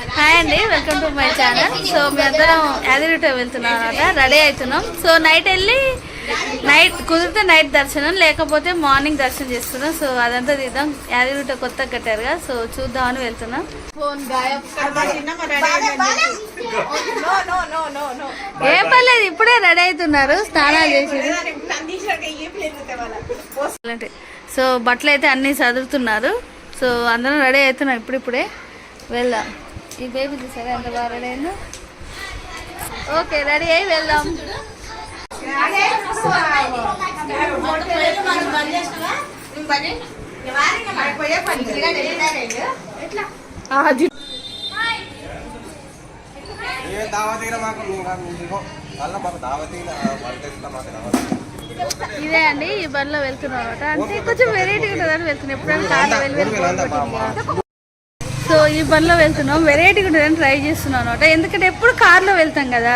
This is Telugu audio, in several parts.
హాయ్ అండి welcome to my channel. So మీ అందరం యాదిరిట వెళ్తున్నాం అనమాట రెడీ అవుతున్నాం. సో నైట్ వెళ్ళి నైట్ కుదిరితే నైట్ దర్శనం లేకపోతే మార్నింగ్ దర్శనం చేస్తున్నాం. సో అదంతా తీద్దాం. యాదిరిట కొత్తగా కట్టారుగా సో చూద్దామని వెళ్తున్నాం. ఏం పర్లేదు ఇప్పుడే రెడీ అవుతున్నారు స్నానాలు చేసి సో బట్టలు అయితే అన్నీ చదువుతున్నారు సో అందరం రెడీ అవుతున్నాం ఇప్పుడిప్పుడే. వెళ్దాం. ఈ బేబీ చూసారా ఎంత బాగా ఓకే రెడీ అయ్యి వెళ్దాం. ఇదే అండి ఈ బండిలో వెళ్తున్నాం అనమాట అంటే కొంచెం వెరైటీ ఉంటుందని వెళ్తున్నాం. ఎప్పుడైనా కార్లో వెళ్ళి వెళ్ళి bore కొట్టింది కదా. సో ఈ బండిలో వెళ్తున్నాం. వెరైటీ ఉంటుందని ట్రై చేస్తున్నాం అనమాట ఎందుకంటే ఎప్పుడు కార్లో వెళ్తాం కదా.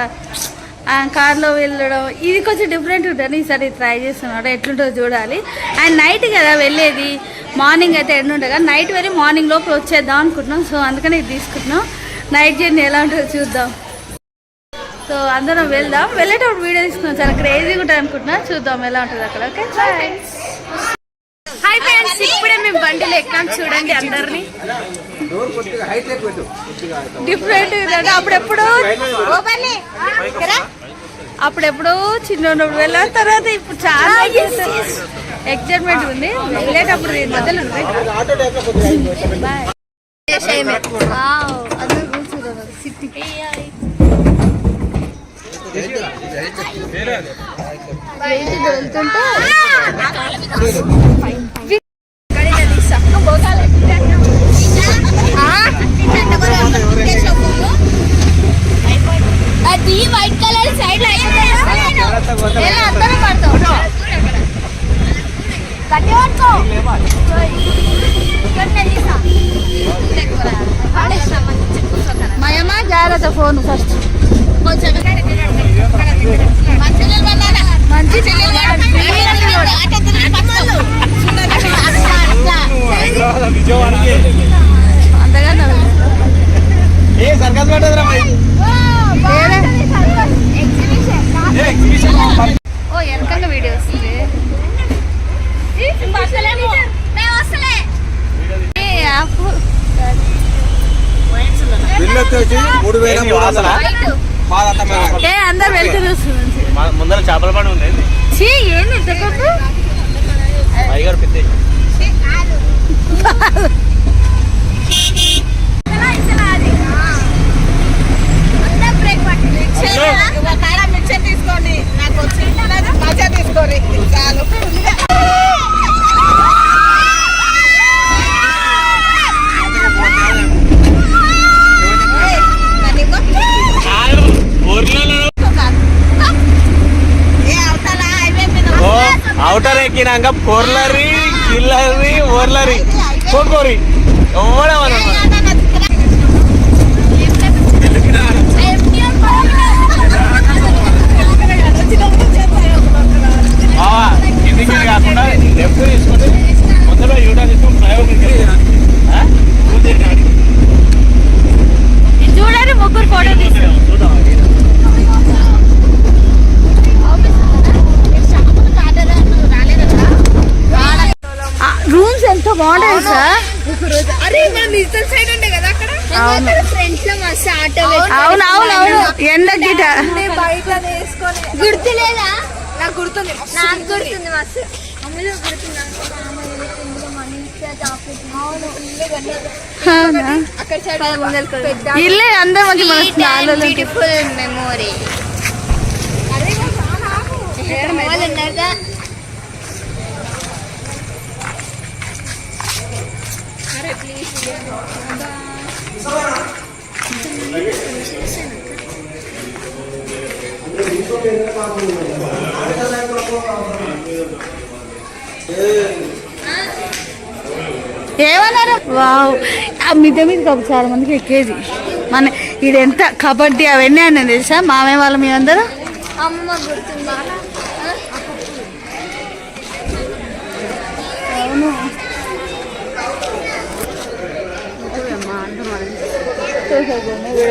కార్లో వెళ్ళడం ఇది కొంచెం డిఫరెంట్ ఉంటుంది ఈసారి ట్రై చేస్తున్నాం ఎట్లుంటుందో చూడాలి. అండ్ నైట్ కదా వెళ్ళేది. మార్నింగ్ అయితే ఎన్నుండగా నైట్ వెళ్ళి మార్నింగ్ లోపల వచ్చేద్దాం అనుకుంటున్నాం. సో అందుకని ఇది తీసుకుంటున్నాం. నైట్ జర్నీ ఎలా ఉంటుందో చూద్దాం. సో అందరం వెళ్దాం. వెళ్ళేటప్పుడు వీడియో తీసుకున్నాం చాలా క్రేజీగా ఉంటుంది అనుకుంటున్నా. చూద్దాం ఎలా ఉంటుంది అక్కడ. ఓకే హాయ్ ఫ్రెండ్స్ ఇప్పుడే మేము బండిలో ఎక్కాం చూడండి అందరినీ. డిఫరెంట్ అప్పుడెప్పుడు అప్పుడెప్పుడు చిన్న ఉన్నప్పుడు వెళ్ళిన తర్వాత ఇప్పుడు చాలా ఎక్సైట్మెంట్ ఉంది. వెళ్ళేటప్పుడు దీని మధ్యలో ఉంది. ఆటో టైప్లో కొద్దిగా బాయ్ అందరూ కూర్చున్నారు సిటీ వెళ్తుంటే అది వైట్ కలర్ సైడ్లో అందరం గట్టి పట్టుకో జాగ్రత్త ఫోన్ ఫస్ట్ కొంచెం మంచి మంచి. ఏ సర్కస్ పెట్టదురా ఓ వెనకంగా వీడియో వస్తుంది. బిల్లు వచ్చి మూడు వేల మూడు వందల? ఏ అందరు వెళ్తూ చూస్తుంది మా ముందర చేపల పండు ఉంది చీ ఏంది ఇంత కొట్టు? అయ్యగారు పెద్ద? తీసుకోండి. నాకు వచ్చి మజా తీసుకోరి చాలు ఏ అవతల హైవే మీద ఓ అవుటర్ ఎక్కినాక కొర్లరి కిల్లరి ఓర్లరి. కోకోరి. ఎవడమన్నా బావా కిందికి కాకుండా లెఫ్ట్ తీసుకుంటే మొదట యూటర్న్ తీసుకుని ప్రయోగం చూడండి ముగ్గురు ఫోటో తీసి రూమ్స్ ఎంత బాగుంటాయి సార్ అరే మన డిజిటల్ సైడ్ ఉండే కదా అక్కడ ఫ్రెండ్స్లో మస్తు ఆటో అవును. అవును అవును ఎండ గిట గుర్తులేదా? నాకు గుర్తుంది నాకు గుర్తుంది. మస్తు. అమ్మలో గుర్తుంది ఇల్లే అందరు మంచి బ్యూటిఫుల్ మెమోరీ ఏమన్నారు? వావ్. ఆ మిద్దె మీద చాలా మందికి ఎక్కేది. మన ఇది ఎంత కబడ్డీ అవన్నీ అని తెలుసా? మామే వాళ్ళ మీ అందరూ? అమ్మ గుర్తుందా అవును చూసేద్దాం వీడియోస్ తప్పాలి కదా నా ఫో- ఫోన్ అనే పట్టించుకోవట్లేదు వన్ ప్లస్ హైలైట్ ఫోన్ కాబట్టి ఎవడైనా దొంగతనాలు ఎక్కువ జరుగుతున్నాయి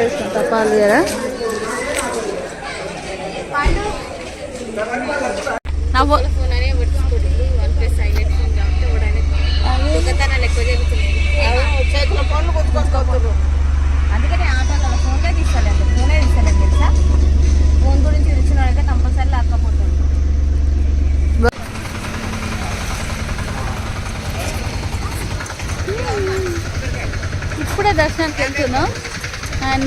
చేతిలో పనులు కొట్టుకొస్తారు అందుకని ఆటోలో ఫోన్లే తీసుకోలేదు ఫోనే తీసుకోలేదు తెలుసా ఫోన్ గురించి తెలిసిన వాళ్ళైతే కంపల్సరీ లేకపోతుంది ఇప్పుడే దర్శనానికి వెళ్తున్నాం.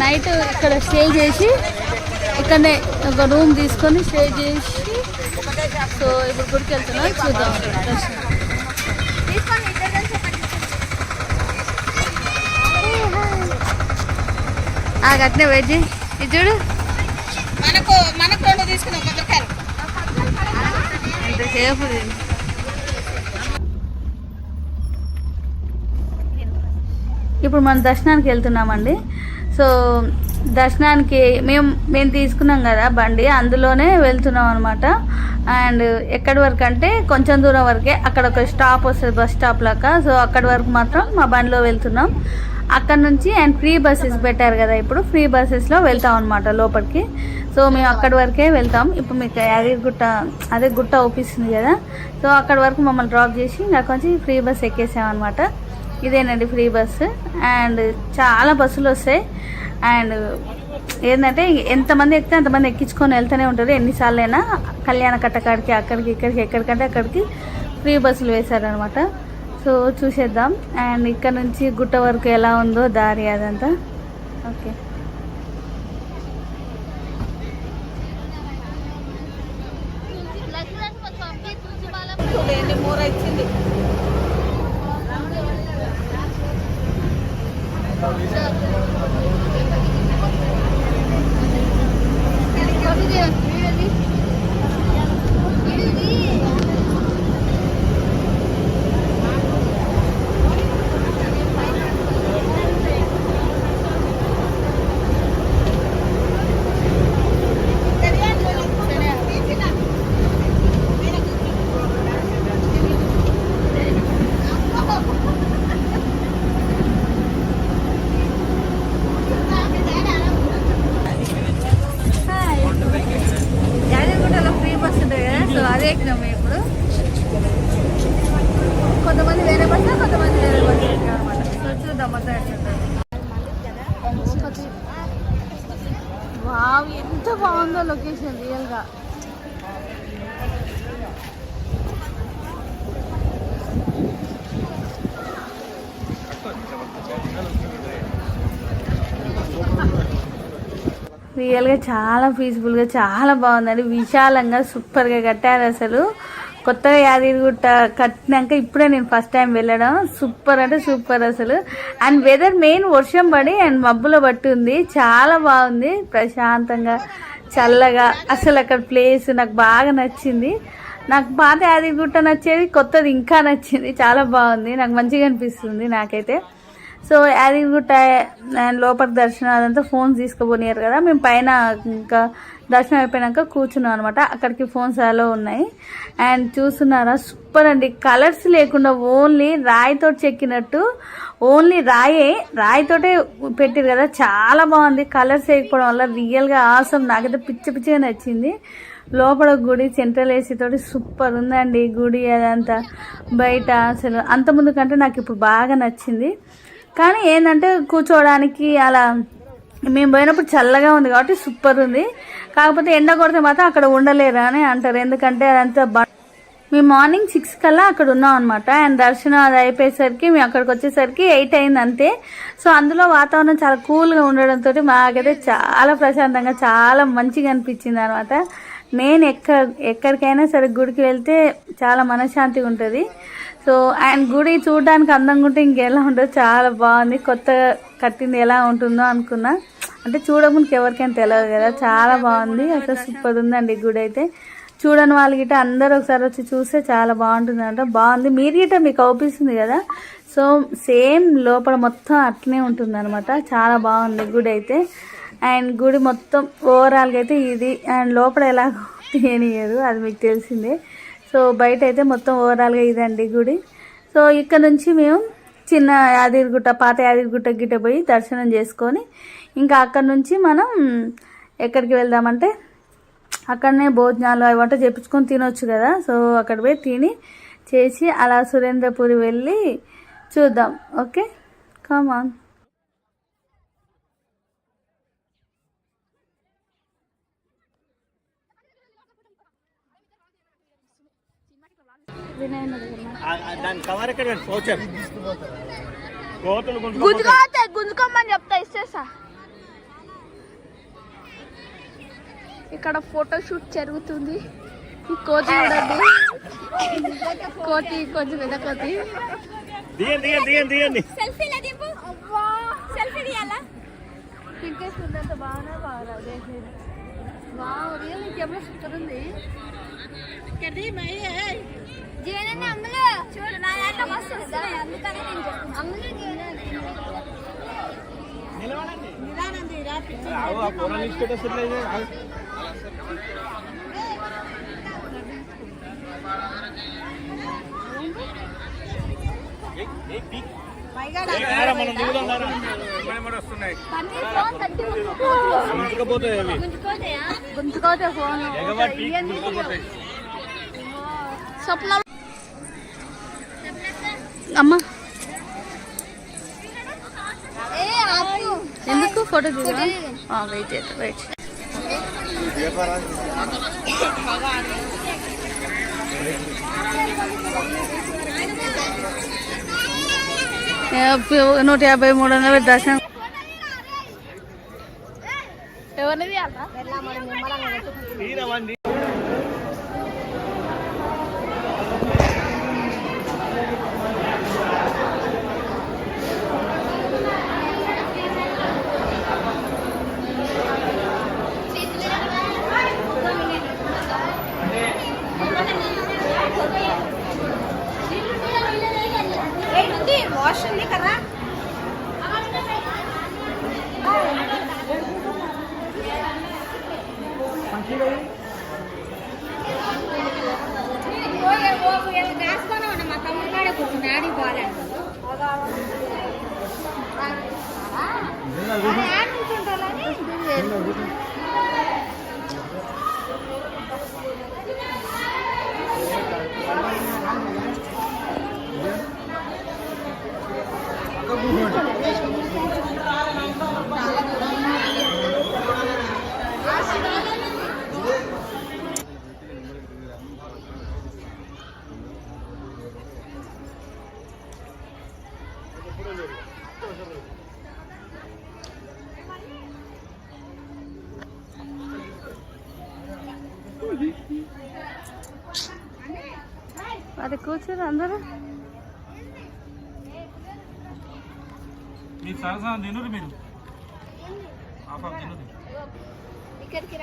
నైట్ ఇక్కడ స్టే చేసి ఇక్కడనే ఒక రూమ్ తీసుకొని స్టే చేసి సో ఇప్పుడు గుడికి వెళ్తున్నాం చూద్దాం. ఆ గట్నే వెజ్ ఇది చూడు. మనకు మనకు రెండు తీసుకున్నాం కొబ్బరికాయలు ఎంతసేపు తిని. ఇప్పుడు మనం దర్శనానికి వెళ్తున్నామండి. సో దర్శనానికి మేము మేము తీసుకున్నాం కదా బండి అందులోనే వెళ్తున్నాం అనమాట అండ్ ఎక్కడి వరకు అంటే కొంచెం దూరం వరకే అక్కడ ఒక స్టాప్ వస్తుంది బస్ స్టాప్ లాగా. సో అక్కడి వరకు మాత్రం మా బండిలో వెళ్తున్నాం. అక్కడ నుంచి అండ్ ఫ్రీ బస్సెస్ పెట్టారు కదా ఇప్పుడు ఫ్రీ బస్సెస్లో వెళ్తాం అనమాట లోపలికి. సో మేము అక్కడి వరకే వెళ్తాం. ఇప్పుడు మీకు యాదగిరిగుట్ట అదే గుట్ట అవుపిస్తుంది కదా. సో అక్కడి వరకు మమ్మల్ని డ్రాప్ చేసి నాకు కొంచెం ఫ్రీ బస్ ఎక్కేసామన్నమాట ఇదేనండి ఫ్రీ బస్సు. అండ్ చాలా బస్సులు వస్తాయి. అండ్ ఏంటంటే ఎంతమంది ఎక్కితే అంతమంది ఎక్కించుకొని వెళ్తూనే ఉంటారు. ఎన్నిసార్లు అయినా కళ్యాణ కట్టకాడికి అక్కడికి ఇక్కడికి ఎక్కడికంటే అక్కడికి ఫ్రీ బస్సులు వేశారనమాట సో చూసేద్దాం. అండ్ ఇక్కడ నుంచి గుట్ట వరకు ఎలా ఉందో దారి అదంతా. ఓకే. Thank you. వావ్ ఎంత బాగుందో లొకేషన్ రియల్గా. రియల్గా చాలా పీస్ఫుల్గా చాలా బాగుందండి. విశాలంగా సూపర్గా కట్టారు అసలు. కొత్తగా యాదగిరిగుట్ట కట్టినాక ఇప్పుడే నేను ఫస్ట్ టైం వెళ్ళడం. సూపర్ అంటే సూపర్ అసలు. అండ్ వెదర్ మెయిన్ వర్షం పడి అండ్ మబ్బులో పట్టి ఉంది చాలా బాగుంది. ప్రశాంతంగా చల్లగా. అసలు అక్కడ ప్లేస్ నాకు బాగా నచ్చింది. నాకు పాత యాదగిరిగుట్ట నచ్చేది కొత్తది ఇంకా నచ్చింది. చాలా బాగుంది. నాకు మంచిగా అనిపిస్తుంది నాకైతే. సో యాదగిరిగుట్ట అండ్ లోపల దర్శనం అదంతా ఫోన్స్ తీసుకుపోయారు కదా. మేము పైన ఇంకా దర్శనం అయిపోయినాక కూర్చున్నాం అనమాట అక్కడికి ఫోన్స్ అలా ఉన్నాయి. అండ్ చూస్తున్నారా సూపర్ అండి. కలర్స్ లేకుండా ఓన్లీ రాయితో చెక్కినట్టు ఓన్లీ రాయే రాయితోటే పెట్టారు కదా. చాలా బాగుంది. కలర్స్ వేయకపోవడం వల్ల రియల్గా ఆసం నాకైతే పిచ్చి పిచ్చిగా నచ్చింది. లోపల గుడి సెంట్రల్ ఏసీతోటి సూపర్ ఉందండి. గుడి అదంతా బయట అసలు అంత ముందు కంటే నాకు ఇప్పుడు బాగా నచ్చింది. కానీ ఏంటంటే కూర్చోవడానికి అలా మేము పోయినప్పుడు చల్లగా ఉంది కాబట్టి సూపర్ ఉంది. కాకపోతే ఎండ కొడితే మాత్రం అక్కడ ఉండలేరు అని అంటారు. ఎందుకంటే అదంతా బ- మేము మార్నింగ్ సిక్స్ కల్లా అక్కడ ఉన్నాం అనమాట అండ్ దర్శనం అది అయిపోయేసరికి మేము అక్కడికి వచ్చేసరికి ఎయిట్ అయింది అంతే. సో అందులో వాతావరణం చాలా కూల్గా ఉండడంతో మాకైతే చాలా ప్రశాంతంగా చాలా మంచిగా అనిపించింది అనమాట నేను ఎక్క ఎక్కడికైనా సరే గుడికి వెళ్తే చాలా మనశ్శాంతిగా ఉంటుంది. సో అండ్ గుడి చూడడానికి అందంగా ఉంటే ఇంకెలా ఉంటుందో చాలా బాగుంది. కొత్తగా కట్టింది ఎలా ఉంటుందో అనుకున్నా. అంటే చూడకుండా ఎవరికైనా తెలియదు కదా. చాలా బాగుంది. అసలు సూపర్ ఉందండి గుడి అయితే. చూడని వాళ్ళ గిట్ట అందరూ ఒకసారి వచ్చి చూస్తే చాలా బాగుంటుంది అంట బాగుంది. మీరు గిట్ట మీకు అవుపిస్తుంది కదా. సో సేమ్ లోపల మొత్తం అట్లనే ఉంటుంది అనమాట చాలా బాగుంది గుడి అయితే. అండ్ గుడి మొత్తం ఓవరాల్గా అయితే ఇది. అండ్ లోపల ఎలా తీయనియదు అది మీకు తెలిసిందే. సో బయట అయితే మొత్తం ఓవరాల్గా ఇదండి గుడి. సో ఇక్కడ నుంచి మేము చిన్న యాదగిరిగుట్ట పాత యాదగిరిగుట్ట గిట్ట పోయి దర్శనం చేసుకొని ఇంకా అక్కడ నుంచి మనం ఎక్కడికి వెళ్దామంటే అక్కడనే భోజనాలు అవి వంట చేపించుకొని తినొచ్చు కదా. సో అక్కడ పోయి తిని చేసి అలా సురేంద్రపూరి వెళ్ళి చూద్దాం. ఓకే? కమాన్ దాని కవర్ ఎక్కడ పౌచర్ కోతులు గుంజుకోపోతాయి. గుంజుకోతే గుంజుకోమని చెప్తా ఇచ్చేసా ఇక్కడ ఫోటో షూట్ జరుగుతుంది. ఈ కోతి చూడండి. కోతి కొంచెం పెద్ద కోతి. దిగండి దిగండి దిగండి దిగండి. సెల్ఫీలో దింపు? సెల్ఫీ తీయాలా పింకేస్ అంత బాగానే బాగా వావ్ రియల్ కెమెరా సూపర్ ఉంది. జీవనాన్ని అమ్ములు. చూడు నా దాంట్లో మస్తు వస్తున్నాయి అందుకని నేను అమ్ములు జీవనాన్ని. ఆ ఫోన్ గుంజుకోతే. స్వప్నం అమ్మ. ఏ ఆపు. ఎందుకు? ఫోటో దిగా వెయిట్ చేస్తా వెయిట్ నూట యాభై మూడు వందల దర్శనం. ఎవరిని తీయాలా తీరవండి వాష్ ఉంది కదా మా తమ్ముడు కాడ కూర్చుని ఆడికి పోవాలండి అది కూర్చోరు అందరూ. మీరు సరసా తినరు మీరు? ఇక్కడికి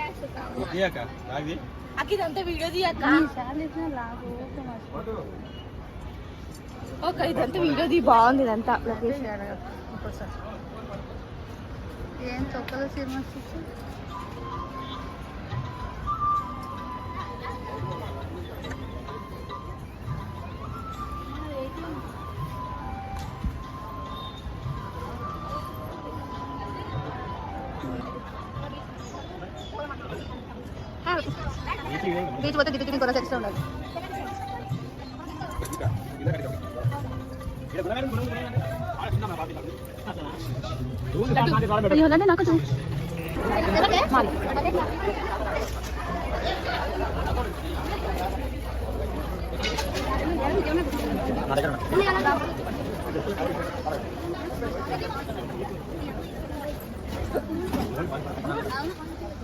వీడియో తీయక్క ఓకే ఇదంతా వీడియో తీ బాగుంది ఇదంతా. లొకేషన్ ఏం తొక్కల సినిమా బీచ్ పోతే దిగి తిని కొనస ఎక్స్ట్రా ఉండాలి నాకు నా దగ్గర ఉన్నా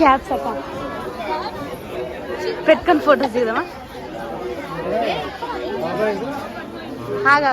క్యాప్స్ అక్క పెట్టుకొని ఫోటోస్ దిగుదామా ఆగా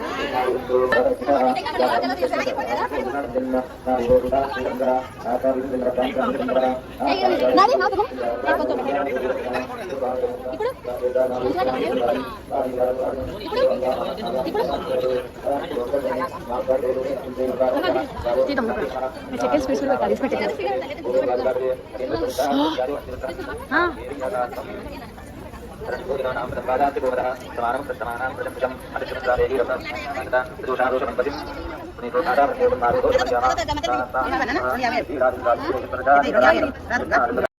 చికెన్ స్పెషల్ పెట్టాలి మై బాబు కరెక్టే కానీ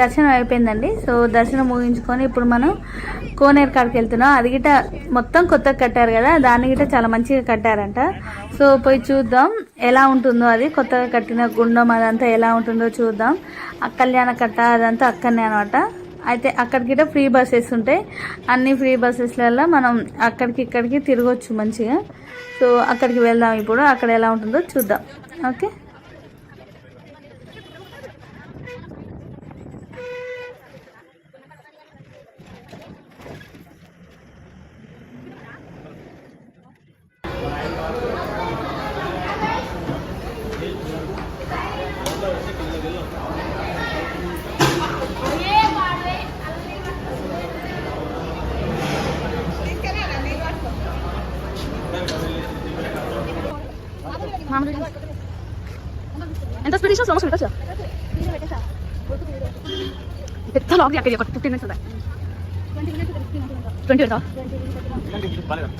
దర్శనం అయిపోయిందండి. సో దర్శనం ముగించుకొని ఇప్పుడు మనం కోనేరు కాడికి వెళ్తున్నాం. అది గిట మొత్తం కొత్తగా కట్టారు కదా దాన్ని గిట చాలా మంచిగా కట్టారంట. సో పోయి చూద్దాం ఎలా ఉంటుందో అది. కొత్తగా కట్టిన గుండం అదంతా ఎలా ఉంటుందో చూద్దాం. ఆ కళ్యాణ కట్ట అదంతా అక్కడనే అనమాట. అయితే అక్కడికి ఫ్రీ బస్సెస్ ఉంటాయి. అన్ని ఫ్రీ బస్సెస్లలో మనం అక్కడికి ఇక్కడికి తిరగొచ్చు మంచిగా. సో అక్కడికి వెళ్దాం ఇప్పుడు. అక్కడ ఎలా ఉంటుందో చూద్దాం. ఓకే? சாஃப்ட் ஆக்கறியா கொஞ்சம் 15 மினிட்ஸ் தான் 20 மினிட்ஸ் 20 மினிட்ஸ் 20 மினிட்ஸ் பாருங்க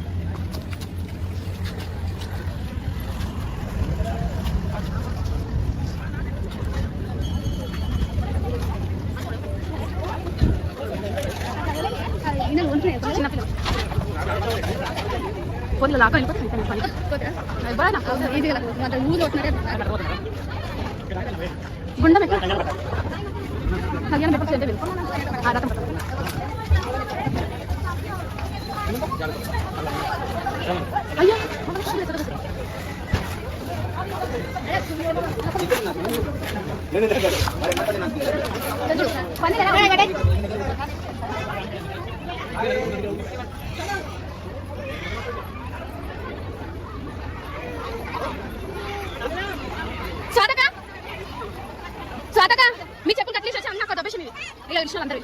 పొద్దుల దాకా వెళ్ళిపోతుంది గుండె కళ్యాణం ఎప్పుడు చేద్దాం ఆ రకం అయ్యా స్వాతక స్వాతక మీ చెప్పులు కట్లేసి వచ్చి అన్న దొబ్బేసి మీది ఇలా విషయాలు అందరూ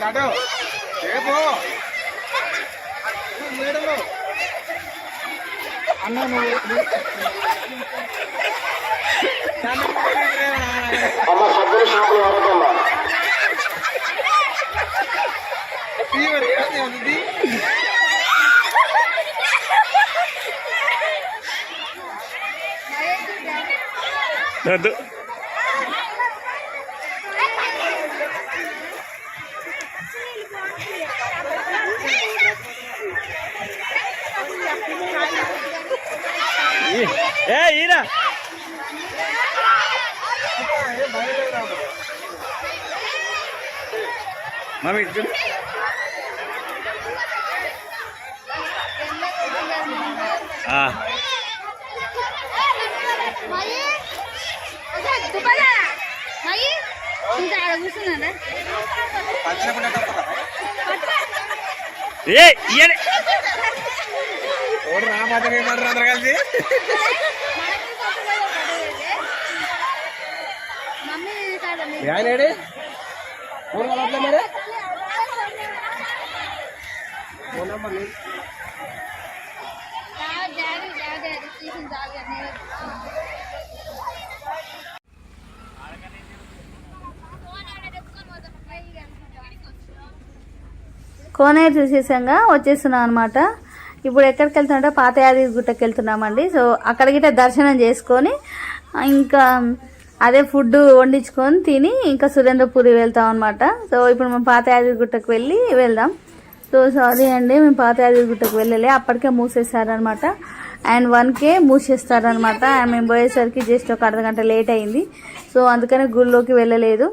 అటు రేపు మేడం అన్న నువ్వు వద్దు ఏ ఈరా మమ్మీ ఇటు చూడు. ఆ, మరి ఏ ఈయన మమ్మీ ఏ ఈయన ఏమంటారు అందరు కలిసి? మమ్మీ కాదండి మీ ఆయన ఏడి ఫోన్ కలవట్లే మరి ఫోన్ నెంబర్ లేదు. డాడీ డాడీ తీసిన డాడీ కోనేరు చూసేసాక వచ్చేస్తున్నాం అనమాట ఇప్పుడు ఎక్కడికి వెళ్తున్నాడో పాత యాదగిరి గుట్టకి వెళ్తున్నామండి సో అక్కడ దర్శనం చేసుకొని ఇంకా అదే ఫుడ్ వండించుకొని తిని ఇంకా సురేంద్రపూరి వెళ్తాం అనమాట సో ఇప్పుడు మేము పాత యాదగిరి గుట్టకు వెళ్ళి వెళ్దాం. సో సారీ అండి మేము పాత యాదగిరి గుట్టకు వెళ్ళలే. అప్పటికే మూసేసారనమాట అండ్ వన్కే మూసేస్తారనమాట అండ్ మేము పోయేసరికి జస్ట్ ఒక అర్ధగంట లేట్ అయింది. సో అందుకని గుళ్ళోకి వెళ్ళలేదు.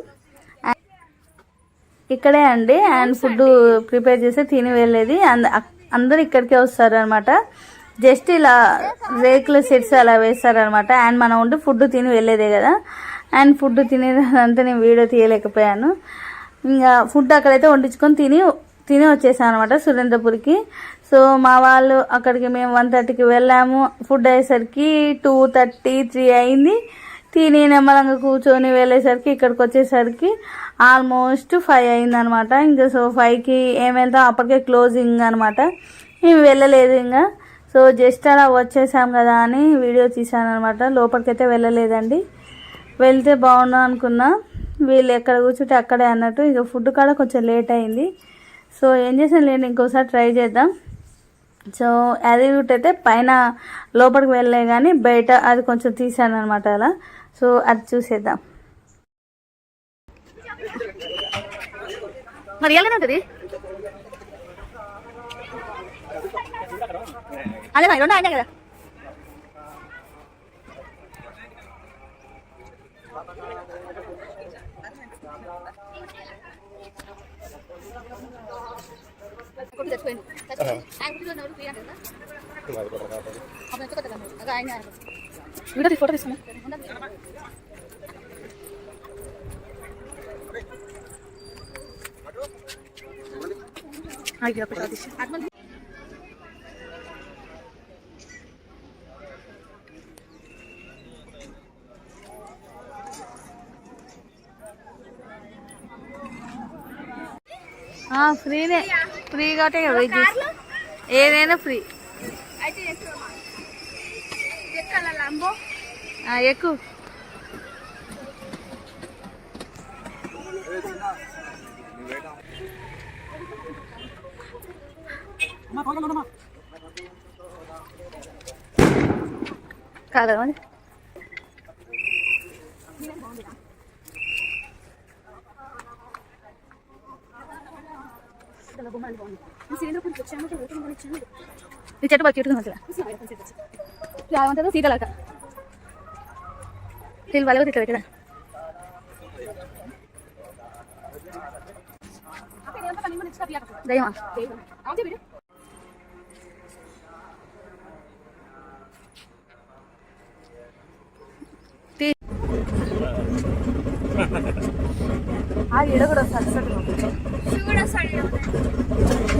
ఇక్కడే అండి. అండ్ ఫుడ్ ప్రిపేర్ చేసి తిని వెళ్ళేది. అండ్ అందరూ ఇక్కడికే వస్తారు అనమాట జస్ట్ ఇలా రేకుల సెట్స్ అలా వేస్తారనమాట అండ్ మనం ఉండి ఫుడ్ తిని వెళ్ళేదే కదా. అండ్ ఫుడ్ తినేదంతా నేను వీడియో తీయలేకపోయాను. ఇంకా ఫుడ్ అక్కడైతే వండించుకొని తిని తిని వచ్చేసాను అనమాట సురేంద్రపూర్కి. సో మా వాళ్ళు అక్కడికి మేము వన్ థర్టీకి వెళ్ళాము. ఫుడ్ అయ్యేసరికి టూ థర్టీ త్రీ అయింది. తిని నెమ్మలంగా కూర్చొని వెళ్ళేసరికి ఇక్కడికి వచ్చేసరికి ఆల్మోస్ట్ ఫైవ్ అయిందనమాట. ఇంకా సో ఫైవ్కి ఏం వెళ్తాం? అప్పటికే క్లోజింగ్ అనమాట. ఇవి వెళ్ళలేదు ఇంకా. సో జస్ట్ అలా వచ్చేసాం కదా అని వీడియో తీసాను అనమాట లోపలికైతే వెళ్ళలేదండి. వెళ్తే బాగుండు అనుకున్నా. వీళ్ళు ఎక్కడ కూర్చుంటే అక్కడే అన్నట్టు. ఇక ఫుడ్ కాడ కొంచెం లేట్ అయింది. సో ఏం చేసాను లేండి ఇంకోసారి ట్రై చేద్దాం. సో అది రూట్ అయితే పైన లోపలికి వెళ్ళలే కానీ బయట అది కొంచెం తీసాను అనమాట అలా. సో అది చూసేద్దాం. మరి ఎలానే ఉంటుంది అదే మరి రెండు అయినా కదా వీడియో ఫోటో తీసుకున్నా ఫ్రీనే. ఫ్రీ కాబట్టి వెయిట్ చేసి ఏదైనా ఫ్రీ ఎక్కువ ఎక్కాల లంబో ఎక్కువ కాదా మరి ఈ చెట్టు బాగా క్యూట్గా ఉంది ఏమంటారు సీతలాక వీళ్ళు వాళ్ళ ఇట్లా పెట్టదా దయ్యమా తీ- ఆ ఈడ కూడా వస్తుంది చూడ సడి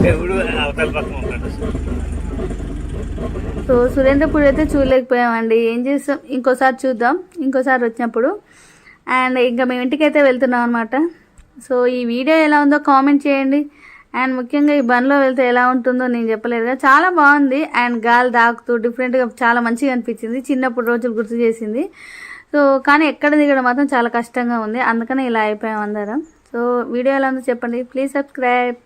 దేవుడు అవతల పక్కన ఉంటాడు? సో సురేంద్రపూర్ అయితే చూడలేకపోయామండి. ఏం చేస్తాం? ఇంకోసారి చూద్దాం. ఇంకోసారి వచ్చినప్పుడు. అండ్ ఇంకా మేము ఇంటికి అయితే వెళ్తున్నాం అనమాట సో ఈ వీడియో ఎలా ఉందో కామెంట్ చేయండి. అండ్ ముఖ్యంగా ఈ బండ్లో వెళ్తే ఎలా ఉంటుందో నేను చెప్పలేదు కదా. చాలా బాగుంది. అండ్ గాలి దాకుతూ డిఫరెంట్గా చాలా మంచిగా అనిపించింది. చిన్నప్పుడు రోజులు గుర్తు చేసింది. సో కానీ ఎక్కడ దిగడం మాత్రం చాలా కష్టంగా ఉంది. అందుకనే ఇలా అయిపోయాం అందరం. సో వీడియో ఎలా ఉందో చెప్పండి. Please subscribe